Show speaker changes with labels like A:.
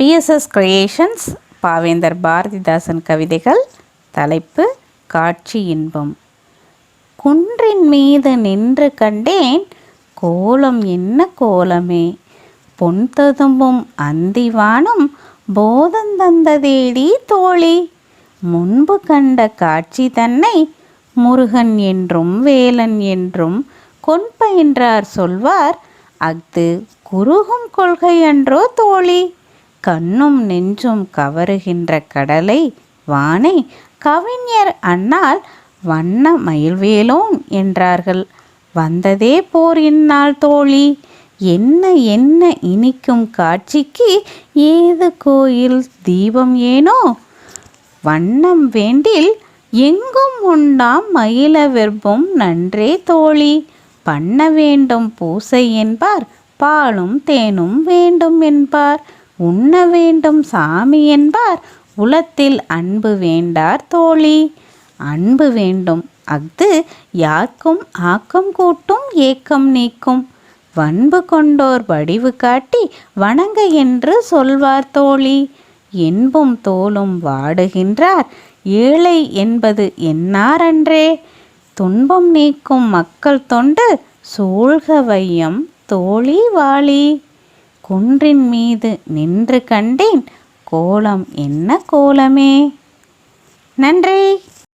A: BSS creations பாவேந்தர் பாரதிதாசன் கவிதைகள் தலைப்பு காட்சி இன்பம். குன்றின் மீது நின்று கண்டேன் கோலம் என்ன கோலமே? பொன் ததும்பும் போதம் தந்ததேடி தோழி. முன்பு கண்ட காட்சி தன்னை முருகன் என்றும் வேலன் என்றும் கொன்பயின்றார் சொல்வார் அஃது குருகும் கொள்கையன்றோ தோழி. கண்ணும் நெஞ்சும் கவருகின்ற கடலை வானை கவிஞர் அண்ணால் வண்ண மயில்வேலோன் என்றார்கள். வந்ததே போர் இந்நாள் தோழி. என்ன என்ன இனிக்கும் காட்சிக்கு ஏது கோயில் தீபம் ஏனோ? வண்ணம் வேண்டில் எங்கும் உண்டாம் மயில வெற்பும் நன்றே தோழி. பண்ண வேண்டும் பூசை என்பார் பாலும் தேனும் வேண்டும் என்பார். உண்ண வேண்டும் சாமி என்பார். உலத்தில் அன்பு வேண்டார் தோழி. அன்பு வேண்டும். அஃது யாக்கும் ஆக்கம் கூட்டும் ஏக்கம் நீக்கும். வன்பு கொண்டோர் வடிவு காட்டி வணங்க என்று சொல்வார் தோழி. என்பும் தோலும் வாடுகின்றார். ஏழை என்பது என்னாரன்றே துன்பம் நீக்கும் மக்கள் தொண்டு சூழ்க வையம் தோழி வாளி குன்றின் மீது நின்று கண்டேன் கோலம் என்ன கோலமே? நன்றி.